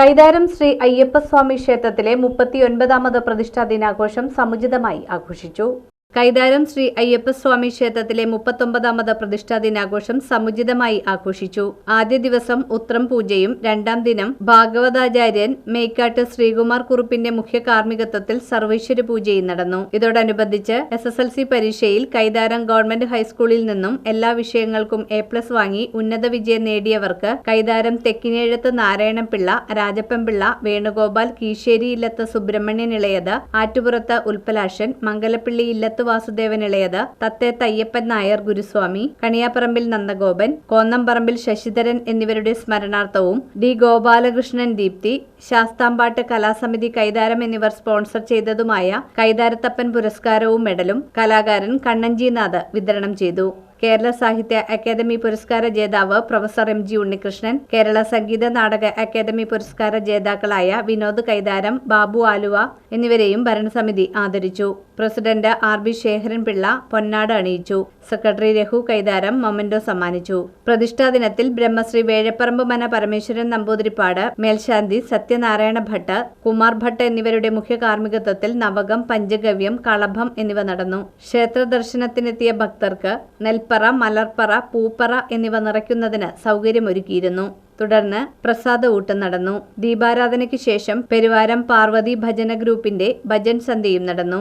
കൈതാരം ശ്രീ അയ്യപ്പസ്വാമി ക്ഷേത്രത്തിലെ മുപ്പത്തിയൊൻപതാമത് പ്രതിഷ്ഠാ ദിനാഘോഷം സമുചിതമായി ആഘോഷിച്ചു. കൈതാരം ശ്രീ അയ്യപ്പസ്വാമി ക്ഷേത്രത്തിലെ മുപ്പത്തൊമ്പതാമത് പ്രതിഷ്ഠാ ദിനാഘോഷം സമുചിതമായി ആഘോഷിച്ചു. ആദ്യ ദിവസം ഉത്രം പൂജയും രണ്ടാം ദിനം ഭാഗവതാചാര്യൻ മേക്കാട്ട് ശ്രീകുമാർ കുറുപ്പിന്റെ മുഖ്യ കാർമ്മികത്വത്തിൽ സർവേശ്വര പൂജയും നടന്നു. ഇതോടനുബന്ധിച്ച് എസ് എസ് എൽ സി പരീക്ഷയിൽ കൈതാരം ഗവൺമെന്റ് ഹൈസ്കൂളിൽ നിന്നും എല്ലാ വിഷയങ്ങൾക്കും എ പ്ലസ് വാങ്ങി ഉന്നത വിജയം നേടിയവർക്ക് കൈതാരം തെക്കിനേഴത്ത് നാരായണപിള്ള രാജപ്പൻപിള്ള വേണുഗോപാൽ കീശേരി ഇല്ലത്ത് സുബ്രഹ്മണ്യൻ ഇളയത് ആറ്റുപുറത്ത് ഉൽപ്പലാഷൻ മംഗലപ്പിള്ളി ഇല്ലത്ത് വാസുദേവൻ ഇളയത് തത്തേത്ത് അയ്യപ്പൻ നായർ ഗുരുസ്വാമി കണിയാപ്പറമ്പിൽ നന്ദഗോപൻ കോന്നംപറമ്പിൽ ശശിധരൻ എന്നിവരുടെ സ്മരണാർത്ഥവും ഡി ഗോപാലകൃഷ്ണൻ ദീപ്തി ശാസ്താംപാട്ട് കലാസമിതി കൈതാരം എന്നിവർ സ്പോൺസർ ചെയ്തതുമായ കൈതാരത്തപ്പൻ പുരസ്കാരവും മെഡലും കലാകാരൻ കണ്ണഞ്ചിനാഥ് വിതരണം ചെയ്തു. കേരള സാഹിത്യ അക്കാദമി പുരസ്കാര ജേതാവ് professor M G Unnikrishnan Kerala Sangeetha Nataka Akademi പുരസ്കാര ജേതാക്കളായ വിനോദ് കൈതാരം ബാബു ആലുവ എന്നിവരെയും ഭരണസമിതി ആദരിച്ചു. President R B Sekharan Pillai പൊന്നാട് അണിയിച്ചു. സെക്രട്ടറി രഘു കൈതാരം മൊമന്റോ സമ്മാനിച്ചു. പ്രതിഷ്ഠാ ദിനത്തിൽ ബ്രഹ്മശ്രീ വേഴപ്പറമ്പ് മന പരമേശ്വരൻ നമ്പൂതിരിപ്പാട് മേൽശാന്തി സത്യനാരായണ ഭട്ട് കുമാർ ഭട്ട് എന്നിവരുടെ മുഖ്യ കാർമ്മികത്വത്തിൽ നവകം പഞ്ചഗവ്യം കളഭം എന്നിവ നടന്നു. ക്ഷേത്ര ദർശനത്തിനെത്തിയ ഭക്തർക്ക് നെൽപ്പറ മലർപ്പറ പൂപ്പറ എന്നിവ നിറയ്ക്കുന്നതിന് സൗകര്യമൊരുക്കിയിരുന്നു. തുടർന്ന് പ്രസാദ ഊട്ടം നടന്നു. ദീപാരാധനയ്ക്ക് ശേഷം പെരുവാരം പാർവതി ഭജന ഗ്രൂപ്പിന്റെ ഭജൻ സന്ധ്യയും നടന്നു.